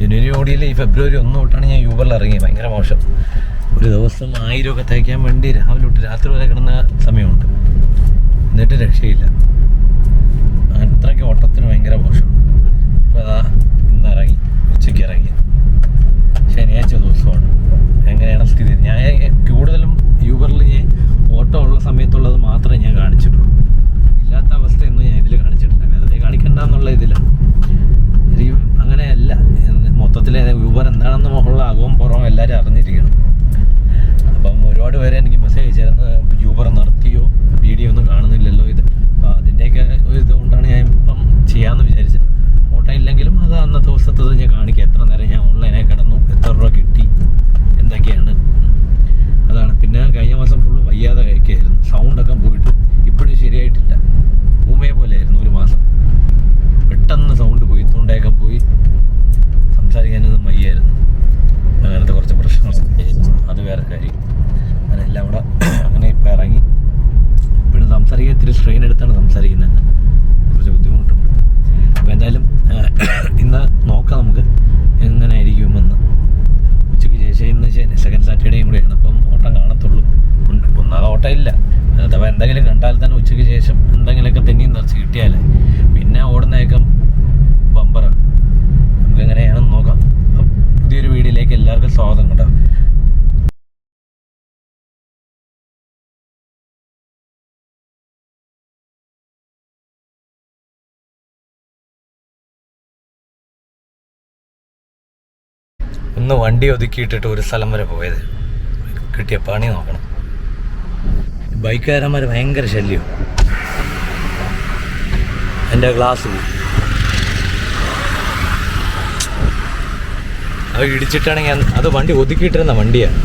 ജനുവരി ഓടിയില്ല ഈ ഫെബ്രുവരി ഒന്ന് തൊട്ടാണ് ഞാൻ യൂബറിൽ ഇറങ്ങി. ഭയങ്കര മോശം. ഒരു ദിവസം ആയിരം ഒക്കെ തയ്ക്കാൻ വേണ്ടി രാവിലെ തൊട്ട് രാത്രി വരെ കിടന്ന സമയമുണ്ട്. എന്നിട്ട് രക്ഷയില്ല. അത്രയ്ക്ക് ഓട്ടത്തിന് ഭയങ്കര മോശം. അപ്പോൾ അതാ ഇന്ന് ഇറങ്ങി. ഉച്ചയ്ക്ക് ഇറങ്ങി. ശനിയാഴ്ച ദിവസമാണ്. എങ്ങനെയാണ് സ്ഥിതി? ഞാൻ കൂടുതലും യൂബറിൽ ഞാൻ ഓട്ടോ ഉള്ള സമയത്തുള്ളത് മാത്രമേ ഞാൻ കാണിച്ചിട്ടുള്ളൂ ഇല്ലാത്ത അവസ്ഥയൊന്നും ഞാൻ ഇതിൽ കാണിച്ചിട്ടില്ല വെറുതെ കാണിക്കണ്ടെന്നുള്ള ഇതിലാണ് ശരിക്കും അങ്ങനെയല്ല മൊത്തത്തിൽ യൂബർ എന്താണെന്ന് ഉള്ള അകവും പുറവും എല്ലാവരും അറിഞ്ഞിരിക്കണം അപ്പം ഒരുപാട് പേര് എനിക്ക് മെസ്സേജ് അയച്ചായിരുന്നു യൂബർ നിർത്തിയോ വീഡിയോ ഒന്നും കാണുന്നില്ലല്ലോ ഇത് അപ്പോൾ അതിന്റെയൊക്കെ ഒരു ഇതുകൊണ്ടാണ് ഞാൻ ഇപ്പം ചെയ്യാമെന്ന് വിചാരിച്ചത് ഓട്ടം ഇല്ലെങ്കിലും അത് അന്നത്തെ ദിവസത്തത് ഞാൻ കാണിക്കാം എത്ര നേരം ഞാൻ ഓൺലൈനായി കിടന്നു എത്ര രൂപ കിട്ടി എന്തൊക്കെയാണ് അതാണ് പിന്നെ കഴിഞ്ഞ മാസം ഫുള്ള് വയ്യാതെ കഴിക്കായിരുന്നു സൗണ്ടൊക്കെ പോയിട്ട് ഇപ്പോഴും ശരിയായിട്ടില്ല ഭൂമിയെ പോലെയായിരുന്നു ഒരു മാസം പെട്ടെന്ന് സൗണ്ട് പോയി തൊണ്ടയൊക്കെ പോയി സംസാരിക്കാനൊന്നും വയ്യായിരുന്നു അങ്ങനത്തെ കുറച്ച് പ്രശ്നങ്ങളൊക്കെ ആയിരുന്നു അത് വേറെ കാര്യം അങ്ങനെ എല്ലാം കൂടെ അങ്ങനെ ഇപ്പോൾ ഇറങ്ങി ഇപ്പോഴും സംസാരിക്കാൻ ഇത്തിരി സ്ട്രെയിൻ എടുത്താണ് സംസാരിക്കുന്നത് കുറച്ച് ബുദ്ധിമുട്ടുണ്ട് അപ്പോൾ എന്തായാലും ഇന്ന് നോക്കാം നമുക്ക് എങ്ങനെ ആയിരിക്കുമെന്ന് ഉച്ചയ്ക്ക് ശേഷം ഇന്ന് സെക്കൻഡ് സാറ്റർഡേയും കൂടെയാണ് അപ്പം ഓട്ടം കാണത്തുള്ളൂ ഉണ്ട് ഒന്നാമത് ഓട്ടം ഇല്ല. അഥവാ എന്തെങ്കിലും കണ്ടാൽ തന്നെ ഉച്ചയ്ക്ക് ശേഷം എന്തെങ്കിലുമൊക്കെ തെന്നിയും നിറച്ച് കിട്ടിയാലേ. പിന്നെ ഓടുന്നേക്കം ബമ്പറാണ് നമുക്ക് എങ്ങനെയാണെന്ന് നോക്കാം. പുതിയൊരു വീഡിയോയിലേക്ക് എല്ലാവർക്കും സ്വാഗതം കേട്ടോ. ഇന്ന് വണ്ടി ഒതുക്കിയിട്ടിട്ട് ഒരു സ്ഥലം വരെ പോയത്. കിട്ടിയ പണി നോക്കണം. ബൈക്കുകാരന്മാർ ഭയങ്കര ശല്യം. എന്റെ ഗ്ലാസ് അത് ഇടിച്ചിട്ടാണെങ്കിൽ അത് വണ്ടി ഒതുക്കിയിട്ടിരുന്ന വണ്ടിയാണ്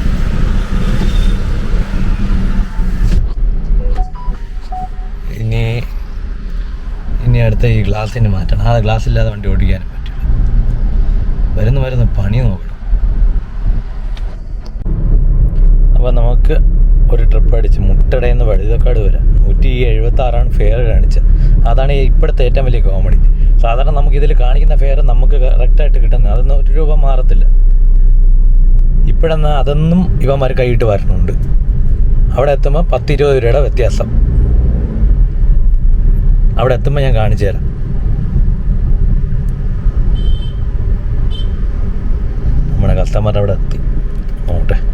ഇനി ഇനി അടുത്ത ഈ ഗ്ലാസ്സിന് മാറ്റണം. ആ ഗ്ലാസ് ഇല്ലാതെ വണ്ടി ഓടിക്കാനും പറ്റില്ല. വരുന്ന വരുന്ന പണി നോക്കണം. അപ്പം നമുക്ക് ഒരു ട്രിപ്പ് അടിച്ച് മുട്ടടയിൽ നിന്ന് വഴുതക്കാട് വരാം. നൂറ്റി എഴുപത്തി ആറാണ് ഫെയർ കാണിച്ചത് അതാണ് ഇപ്പോഴത്തെ ഏറ്റവും വലിയ കോമഡി സാധാരണ നമുക്ക് ഇതിൽ കാണിക്കുന്ന ഫെയർ നമുക്ക് കറക്റ്റായിട്ട് കിട്ടുന്നത് അതൊന്നും ഒരു രൂപ മാറത്തില്ല. ഇപ്പോഴെന്നാൽ അതൊന്നും ഇവന്മാർ കൈയിട്ട് വരണുണ്ട്. അവിടെ എത്തുമ്പോൾ പത്ത് ഇരുപത് രൂപയുടെ വ്യത്യാസം. അവിടെ എത്തുമ്പോൾ ഞാൻ കാണിച്ചു തരാം. നമ്മുടെ കസ്റ്റമർ അവിടെ എത്തി. നോട്ടെ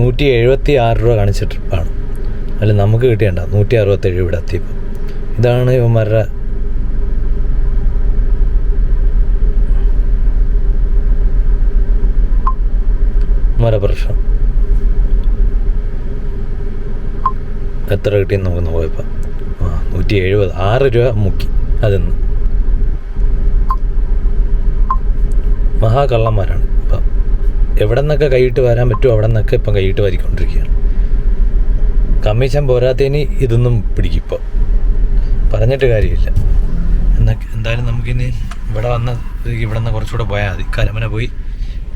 നൂറ്റി എഴുപത്തി ആറ് രൂപ കാണിച്ച ട്രിപ്പാണ്. അല്ല നമുക്ക് കിട്ടിയണ്ട നൂറ്റി അറുപത്തേഴ് ഇവിടെ എത്തിയപ്പോൾ ഇതാണ് ഇവന്മാരുടെ മരപ്രശ്നം പ്രശ്നം. എത്ര കിട്ടിയെന്ന് നമുക്ക് പോയപ്പോൾ ആ നൂറ്റി എഴുപത് ആറ് രൂപ മുക്കി അതിന്ന്. മഹാകള്ളന്മാരാണ്. എവിടെ നിന്നൊക്കെ കൈയിട്ട് വരാൻ പറ്റുമോ അവിടെ നിന്നൊക്കെ ഇപ്പം കൈയിട്ട് വരിക്കൊണ്ടിരിക്കുകയാണ്. കമ്മീഷൻ പോരാത്തതിന് ഇതൊന്നും പിടിക്കും ഇപ്പോൾ പറഞ്ഞിട്ട് കാര്യമില്ല. എന്നൊക്കെ എന്തായാലും നമുക്കിനി ഇവിടെ വന്ന് ഇവിടെ നിന്ന് കുറച്ചുകൂടെ പോയാൽ മതി. കരമന പോയി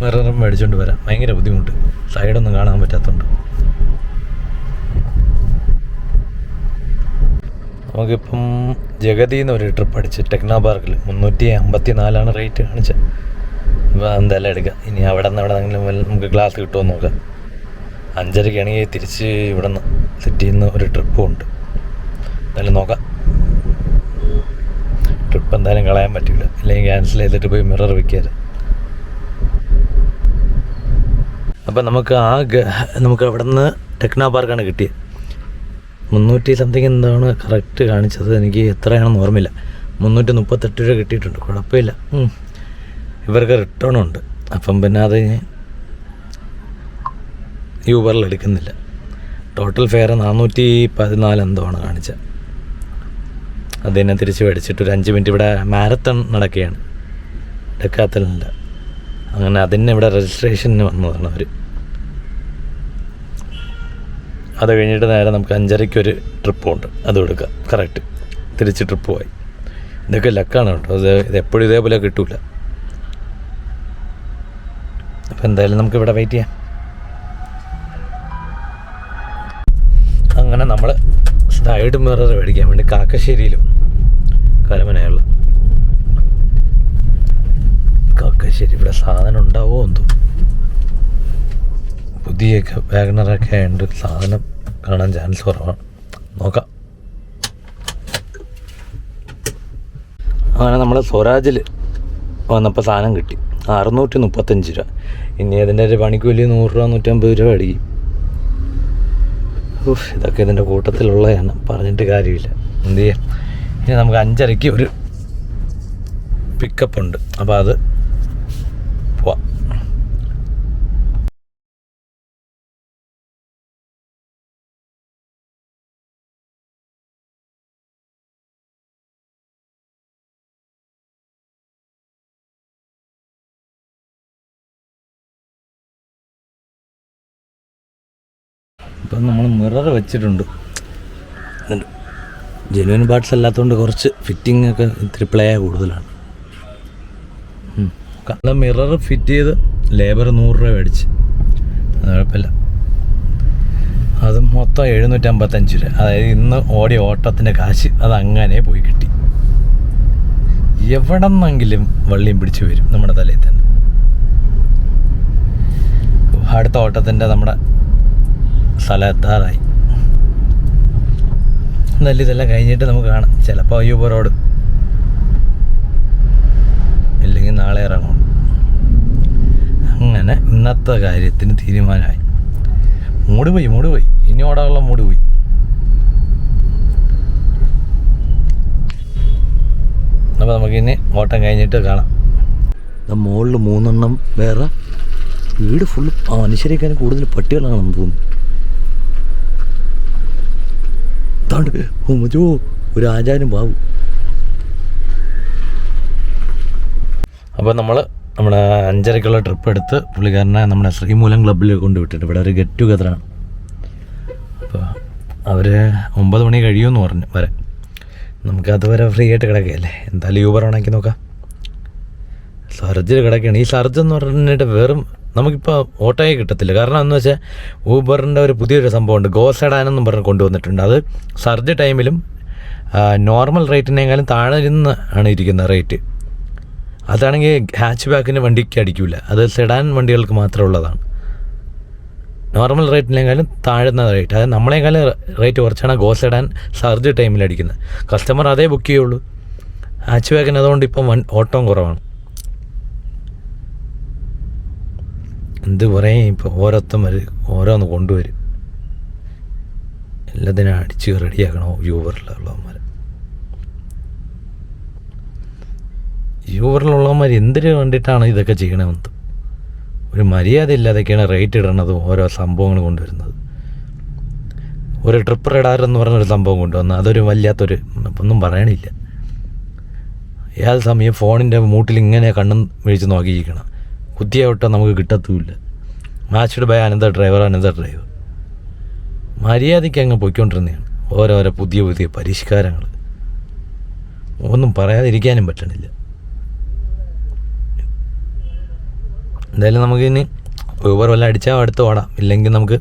വേറെ മേടിച്ചുകൊണ്ട് വരാം. ഭയങ്കര ബുദ്ധിമുട്ട്. സൈഡൊന്നും കാണാൻ പറ്റാത്തതുകൊണ്ട് നമുക്കിപ്പം ജഗതി എന്നൊരു ട്രിപ്പ് അടിച്ച് ടെക്നോ പാർക്കിൽ മുന്നൂറ്റി അമ്പത്തി നാലാണ് റേറ്റ് കാണിച്ചത്. എന്തായാലും എടുക്കാം. ഇനി അവിടെ നിന്ന് അവിടെ നിന്നെങ്കിലും നമുക്ക് ഗ്ലാസ് കിട്ടുമോ നോക്കാം. അഞ്ചരയ്ക്കാണെങ്കിൽ തിരിച്ച് ഇവിടെ നിന്ന് സിറ്റിയിൽ നിന്ന് ഒരു ട്രിപ്പും ഉണ്ട്. എന്തായാലും നോക്കാം. ട്രിപ്പ് എന്തായാലും കളയാൻ പറ്റില്ല അല്ലെങ്കിൽ ക്യാൻസൽ ചെയ്തിട്ട് പോയി മിറർ വെക്കാറ് അപ്പം നമുക്ക് ആ നമുക്ക് അവിടെ നിന്ന് ടെക്നോ പാർക്കാണ് കിട്ടിയത് മുന്നൂറ്റി സംതിങ് എന്താണ് കറക്റ്റ് കാണിച്ചത് എനിക്ക് എത്രയാണെന്ന് ഓർമ്മയില്ല. മുന്നൂറ്റി മുപ്പത്തെട്ട് രൂപ കിട്ടിയിട്ടുണ്ട്. കുഴപ്പമില്ല. ഇവർക്ക് റിട്ടേൺ ഉണ്ട്. അപ്പം പിന്നെ അത് യൂബറിൽ എടുക്കുന്നില്ല. ടോട്ടൽ ഫെയർ നാനൂറ്റി പതിനാല് എന്തോ ആണ് കാണിച്ചത് അതിനെ തിരിച്ച് മേടിച്ചിട്ട് ഒരു അഞ്ച് മിനിറ്റ് ഇവിടെ മാരത്തൺ നടക്കുകയാണ്. ഡെക്കാത്തലില്ല അങ്ങനെ അതിന് ഇവിടെ രജിസ്ട്രേഷന് വന്നതാണ് അവർ അത് കഴിഞ്ഞിട്ട് നേരെ നമുക്ക് അഞ്ചരയ്ക്കൊരു ഒരു ട്രിപ്പ് ഉണ്ട്. അത് എടുക്കാം. കറക്റ്റ് തിരിച്ച് ട്രിപ്പ് പോയി. ഇതൊക്കെ ലക്കാണ് കേട്ടോ. അത് ഇത് എപ്പോഴും ഇതേപോലെ കിട്ടൂല. അപ്പോൾ എന്തായാലും നമുക്ക് ഇവിടെ വെയിറ്റ് ചെയ്യാം. അങ്ങനെ നമ്മൾ സൈഡ് മിറർ മേടിക്കാൻ വേണ്ടി കാക്കശ്ശേരിയിലും കരമനയുള്ള കാക്കശ്ശേരി ഇവിടെ സാധനം ഉണ്ടാവുമോ എന്തോ? പുതിയ വാഗണറൊക്കെ ആയതുകൊണ്ട് സാധനം കാണാൻ ചാൻസ് കുറവാണ്. നോക്കാം. അങ്ങനെ നമ്മൾ സ്വരാജിൽ വന്നപ്പോൾ സാധനം കിട്ടി. അറുന്നൂറ്റി മുപ്പത്തഞ്ച് രൂപ. ഇനി അതിന്റെ ഒരു പണിക്ക് വലിയ നൂറ് രൂപ നൂറ്റമ്പത് രൂപ അടിക്കും ഉഫ്, ഇതൊക്കെ ഇതിന്റെ കൂട്ടത്തിലുള്ളതാണ് പറഞ്ഞിട്ട് കാര്യമില്ല. എന്ത് ചെയ്യാം? ഇനി നമുക്ക് അഞ്ചരയ്ക്ക് ഒരു പിക്കപ്പ് ഉണ്ട്. അപ്പോൾ അത് ഇപ്പം നമ്മൾ മിറർ വെച്ചിട്ടുണ്ട്. ജെനുവൻ പാർട്സ് അല്ലാത്തതുകൊണ്ട് കുറച്ച് ഫിറ്റിംഗ് ഒക്കെ ഇത്തിരി പ്ലേ കൂടുതലാണ്. മിറർ ഫിറ്റ് ചെയ്ത് ലേബർ നൂറ് രൂപ മേടിച്ച്. അത് കുഴപ്പമില്ല. അത് മൊത്തം എഴുന്നൂറ്റമ്പത്തഞ്ച് രൂപ. അതായത് ഇന്ന് ഓടിയ ഓട്ടത്തിന്റെ കാശ് അത് അങ്ങനെ പോയി കിട്ടി. എവിടെ നിന്നെങ്കിലും വള്ളിയും പിടിച്ചു വരും നമ്മുടെ തലയിൽ തന്നെ. അടുത്ത ഓട്ടത്തിന്റെ നമ്മുടെ സ്ഥലം എത്താറായി നല്ല ഇതെല്ലാം കഴിഞ്ഞിട്ട് നമുക്ക് കാണാം. ചിലപ്പോൾ അയ്യൂബ് റോഡ്. ഇല്ലെങ്കിൽ നാളെ ഇറങ്ങും. അങ്ങനെ ഇന്നത്തെ കാര്യത്തിന് തീരുമാനമായി. മൂട് പോയി മൂട് പോയി. ഇനി ഓടാനുള്ള മൂട് പോയി. അപ്പോൾ നമുക്കിനി ഓട്ടം കഴിഞ്ഞിട്ട് കാണാം. മുകളിൽ മൂന്നെണ്ണം വേറെ. വീട് ഫുള്ള് മനുഷ്യരേക്കാൾ കൂടുതൽ പട്ടികളാണെന്ന് തോന്നുന്നു. താണ്ട് മജോ ഒരു ആചാരം പാവു അപ്പോൾ നമ്മൾ നമ്മുടെ അഞ്ചരക്കുള്ള ട്രിപ്പ് എടുത്ത് പുള്ളിക്കാരനെ നമ്മുടെ ശ്രീമൂലം ക്ലബ്ബിൽ കൊണ്ടുവിട്ടിട്ട് ഇവിടെ ഒരു ഗെറ്റ് ടുഗദറാണ് അപ്പോൾ അവർ ഒമ്പത് മണി കഴിയുമെന്ന് പറഞ്ഞു വരെ. നമുക്ക് അതുവരെ ഫ്രീ ആയിട്ട് കിടക്കുകയല്ലേ എന്തായാലും യൂബർ ഉണക്കി നോക്കാം. സർജിൽ കിടക്കുകയാണ് ഈ സർജ് എന്ന് പറഞ്ഞിട്ട് വെറും നമുക്കിപ്പോൾ ഓട്ടോയെ കിട്ടത്തില്ല. കാരണം എന്ന് വെച്ചാൽ ഊബറിന്റെ ഒരു പുതിയൊരു സംഭവമുണ്ട്. ഗോസെഡാൻ എന്നും പറഞ്ഞ് കൊണ്ടുവന്നിട്ടുണ്ട്. അത് സർജ് ടൈമിലും നോർമൽ റേറ്റിനേക്കാളും താഴെ ഇരുന്ന് ആണ് ഇരിക്കുന്ന റേറ്റ്. അതാണെങ്കിൽ ഹാച്ച് ബാക്കിന് വണ്ടിക്ക് അടിക്കില്ല അത് സെഡാൻ വണ്ടികൾക്ക് മാത്രമുള്ളതാണ് നോർമൽ റേറ്റിനേക്കാളും താഴ്ന്ന റേറ്റ് അതായത് നമ്മളെക്കാളും റേറ്റ് കുറച്ചാണ് ഗോ സെഡാൻ സർജ് ടൈമിൽ അടിക്കുന്നത്. കസ്റ്റമർ അതേ ബുക്ക് ചെയ്യുള്ളൂ. ഹാച്ച് ബാക്കിന് അതുകൊണ്ട് ഇപ്പം വൺ ഓട്ടം കുറവാണ്. എന്ത് പറയും ഇപ്പോൾ ഓരോരുത്തന്മാർ ഓരോന്ന് കൊണ്ടുവരും. എല്ലാത്തിനും അടിച്ച് റെഡിയാക്കണോ? യൂബറിലുള്ളവന്മാർ യൂബറിലുള്ളവന്മാർ എന്തിനു വേണ്ടിയിട്ടാണ് ഇതൊക്കെ ചെയ്യണമെന്ന്? ഒരു മര്യാദ ഇല്ലാതൊക്കെയാണ് റേറ്റ് ഇടണതും ഓരോ സംഭവങ്ങൾ കൊണ്ടുവരുന്നത്. ഒരു ട്രിപ്പ് റൈഡാർ എന്ന് പറഞ്ഞൊരു സംഭവം കൊണ്ടുവന്നു അതൊരു വല്ലാത്തൊരു ഒന്നും പറയണില്ല. ഏത് സമയം ഫോണിന്റെ മൂട്ടിൽ ഇങ്ങനെ കണ്ണും വീഴ്ച നോക്കിയിരിക്കണം. കുത്തിയ വിട്ടാൽ നമുക്ക് കിട്ടത്തുമില്ല. Matched by Anantha driver Anantha driver മര്യാദയ്ക്ക് അങ്ങ് പോയിക്കൊണ്ടിരുന്നതാണ്. ഓരോരോ പുതിയ പുതിയ പരിഷ്കാരങ്ങൾ ഒന്നും പറയാതിരിക്കാനും പറ്റണില്ല. എന്തായാലും നമുക്കിനി ഊബർ വല്ല അടിച്ചാൽ അടുത്ത് ഓടാം. ഇല്ലെങ്കിൽ നമുക്ക്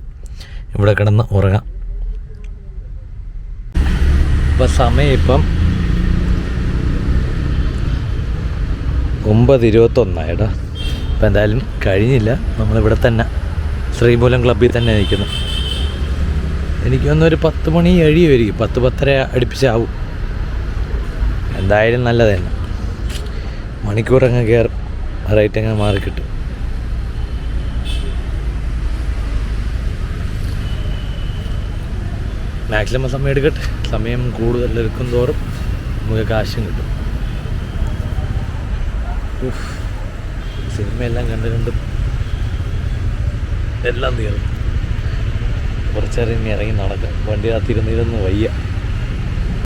ഇവിടെ കിടന്ന് ഉറങ്ങാം. ഇപ്പം സമയം ഇപ്പം ഒമ്പത് ഇരുപത്തൊന്നായിടാ. അപ്പം എന്തായാലും കഴിഞ്ഞില്ല. നമ്മളിവിടെ തന്നെ. ശ്രീമൂലം ക്ലബ്ബിൽ തന്നെ നിൽക്കുന്നു. എനിക്ക് ഒന്നൊരു പത്ത് മണി കഴിയുമായിരിക്കും. പത്ത് പത്തര അടുപ്പിച്ചാവും. എന്തായാലും നല്ലത് തന്നെ. മണിക്കൂറങ്ങ് കയറും റേറ്റ് അങ്ങ് മാറി കിട്ടും. മാക്സിമം സമയം എടുക്കട്ടെ. സമയം കൂടുതൽ എടുക്കും തോറും നമുക്ക് കാശും കിട്ടും. സിനിമയെല്ലാം കണ്ട് കണ്ട് എല്ലാം തീർന്നു. കുറച്ചേരം ഇനി ഇറങ്ങി നടക്കാം. വണ്ടി കാത്തിരുന്നിരുന്ന് വയ്യ.